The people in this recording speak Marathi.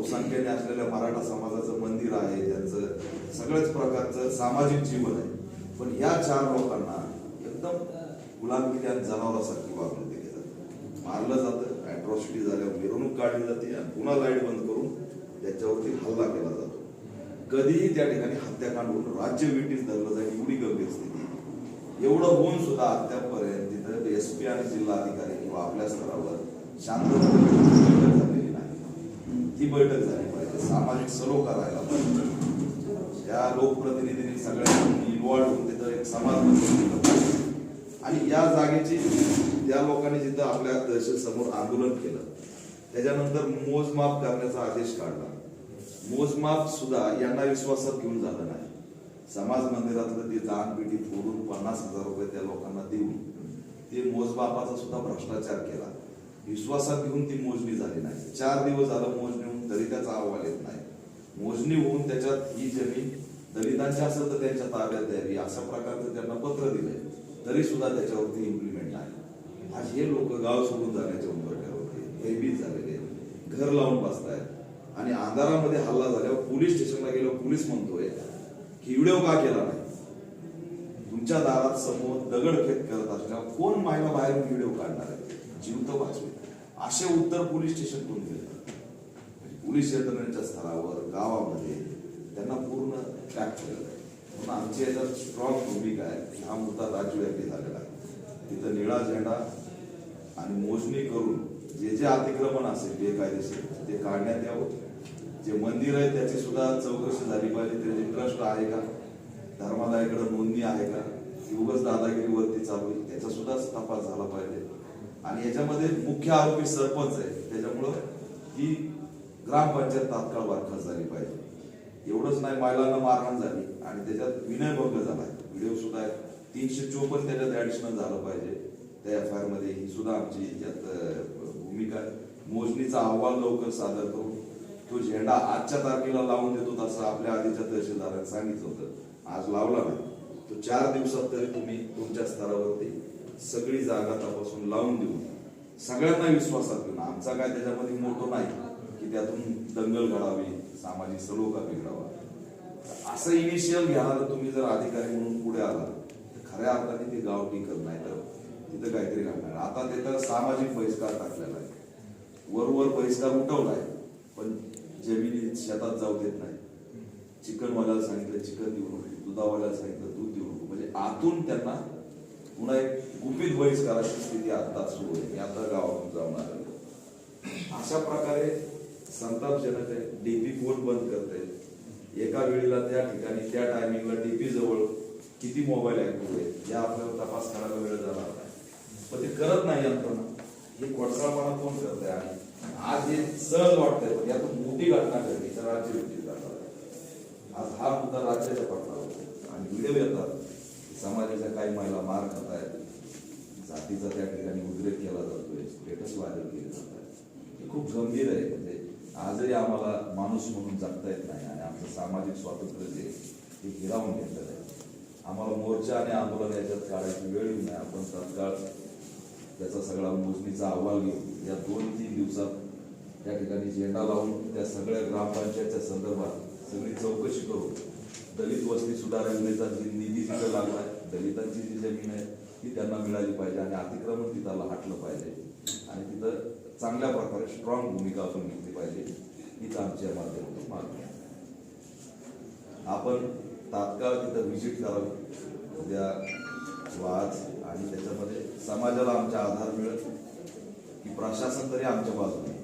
बहुसंख्येने असलेल्या मराठा समाजाचं मंदिर आहे त्यांचं सगळ्याच प्रकारचं सामाजिक जीवन आहे. पण या चार लोकांना एकदम गुलामगिरी आणि जनावरासारखी वागणूक दिली जाते. मारलं जातं अॅट्रॉसिटी झाल्यावर मिरवणूक काढली जाते आणि पुन्हा लाइट बंद करून त्याच्यावरती हल्ला केला जातो. कधीही त्या ठिकाणी हत्याकांड होऊन राज्य विटीस धरलं जाईल एवढी गंभीर स्थिती. एवढं होऊन सुद्धा अद्यापपर्यंत तिथं एस पी आणि जिल्हा अधिकारी किंवा आपल्या स्तरावर शांत बैठक झालेली नाही ती बैठक झाली पाहिजे सामाजिक सलोखा राहायला पाहिजे त्या लोकप्रतिनिधींनी सगळ्यांनी इन्व्हॉल्व होऊन तिथं एक समाज मंदिर आणि या जागेची त्या लोकांनी जिथं आपल्या तहसील समोर आंदोलन केलं त्याच्यानंतर मोजमाप करण्याचा आदेश काढला. मोजमाप सुद्धा यांना विश्वासात घेऊन झालं नाही. समाज मंदिरातलं ती दानपेटी फोडून पन्नास हजार रुपये त्या लोकांना देऊन ते मोजमापाचा सुद्धा भ्रष्टाचार केला. विश्वासात घेऊन ती मोजणी झाली नाही. चार दिवस झालं मोजणी होऊन तरी त्याचा अहवाल येत नाही. मोजणी होऊन त्याच्यात ही जमीन दलितांची असेल तर त्यांच्या ताब्यात द्यावी अशा प्रकारचं त्यांना पत्र दिलंय. तरी सुद्धा त्याच्यावरती इम्प्लिमेंट नाही. आज हे लोक गाव सोडून जाण्याच्या उंबरठ्यावरती भयभीत झालेले घर लावून बसतायत. आणि अंधारामध्ये हल्ला झाल्यावर पोलीस स्टेशनला गेल्यावर पोलीस म्हणतोय की व्हिडिओ का केला नाही? तुमच्या दारात समोर दगडफेक करत असल्यावर कोण मायला बाहेरून व्हिडिओ काढणार आहे? जिवंत तर वाचवे. असे उत्तर पोलीस स्टेशन कोण दिलं पोलीस यंत्रणेच्या स्तरावर गावामध्ये त्यांना पूर्ण ट्रॅक केलेलं आहे म्हणून आमची याच्यात स्ट्रॉंग भूमिका आहे की हा मुद्दा राज्यव्यापी झालेला आहे तिथं निळा झेंडा आणि मोजणी करून जे जे अतिक्रमण असेल बेकायदेशीर ते काढण्यात यावं जे मंदिर आहे त्याची सुद्धा चौकशी झाली पाहिजे. त्याचे ट्रस्ट आहे का? धर्मादायाकडे नोंदणी आहे का? की उगाच दादागिरीवरती चालू आहे. त्याचा सुद्धा तपास झाला पाहिजे. आणि याच्यामध्ये मुख्य आरोपी सरपंच आहे. त्याच्यामुळं ही ग्रामपंचायत तात्काळ वारखा झाली पाहिजे. एवढंच नाही महिलांना मारहाण झाली आणि त्याच्यात विनयभंग झाला. व्हिडिओ सुद्धा आहे तीनशे चोपन्न त्याच्यात ऍडिशनल झालं पाहिजे. त्या एफ आयमध्ये ही सुद्धा आमची यात भूमिका मोजणीचा अहवाल लवकर सादर करून तो झेंडा आजच्या तारखेला लावून देतो तसं आपल्या आधीच्या तहसीलदारांनी सांगितलं होतं. आज लावला नाही. तो चार दिवसात तरी तुम्ही तुमच्या स्तरावरती सगळी जागा तपासून लावून देऊन सगळ्यांना विश्वासात घेऊन. आमचा काय त्याच्यामध्ये मोठं नाही की त्यातून दंगल घडावी सामाजिक सलोखा बिघडावा. असं इनिशियल घेणारं तुम्ही जर अधिकारी म्हणून पुढे आला तर खऱ्या अर्थाने ते गाव टिकत नाही तर तिथं काहीतरी घालणार आता ते तर सामाजिक बहिष्कार टाकलेला आहे. वरवर बहिष्कार उठवलाय पण जमिनी शेतात जाऊ देत नाही. चिकनवाल्याला सांगितलं चिकन देऊ नको दुधावाल्याला सांगितलं दूध देऊ नको. म्हणजे आतून त्यांना पुन्हा एक गुपित बहिष्काराची स्थिती आता सुरू आहे. मी आता गावातून जाऊन आलेलो अशा प्रकारे संतापजनक आहे डीपी कोण बंद करते. एका वेळेला त्या ठिकाणी त्या टायमिंगला डीपी जवळ किती मोबाईल ऍक्टिव्ह आहेत या आपल्याला तपास करायला वेळ झाला नाही. पण ते करत नाही यंत्रणा. हे कोटसाळपणा कोण करत आहे आणि आज हे सहज वाटतंय पण यातून मोठी घटना घडली तर राज्य विकसित आज हा मुद्दा राज्याच्या पडला आणि व्हिडिओ येतात. समाजाच्या काही महिला मार खात आहेत जातीचा त्या ठिकाणी उद्रेक केला जातोय. स्टेटस व्हायरल केले जात आहेत हे खूप गंभीर आहे. म्हणजे आजही आम्हाला माणूस म्हणून जगता येत नाही आणि आमचं सामाजिक स्वातंत्र्य जे ते हिरावून घेतलेलं आहे. आम्हाला मोर्चा आणि आंदोलन याच्यात काढायची वेळ येऊ नये. आपण तत्काळ त्याचा सगळा मोजणीचा अहवाल घेऊ या दोन तीन दिवसात त्या ठिकाणी झेंडा लावून त्या सगळ्या ग्रामपंचायतच्या संदर्भात सगळी चौकशी करू दलित वस्ती सुधार योजनेचा जी निधी तिथं लागला आहे दलितांची जी जमीन आहे ती त्यांना मिळाली पाहिजे आणि अतिक्रमण तिथं हटलं पाहिजे. चांगल्या प्रकारे स्ट्रॉंग भूमिका आपण घेतली पाहिजे. हीच आमच्या माध्यमातून मागणी आपण तात्काळ तिथं व्हिजिट करावी. उद्या वाद आणि त्याच्यामध्ये समाजाला आमचा आधार मिळेल. की प्रशासन तरी आमच्या बाजूने.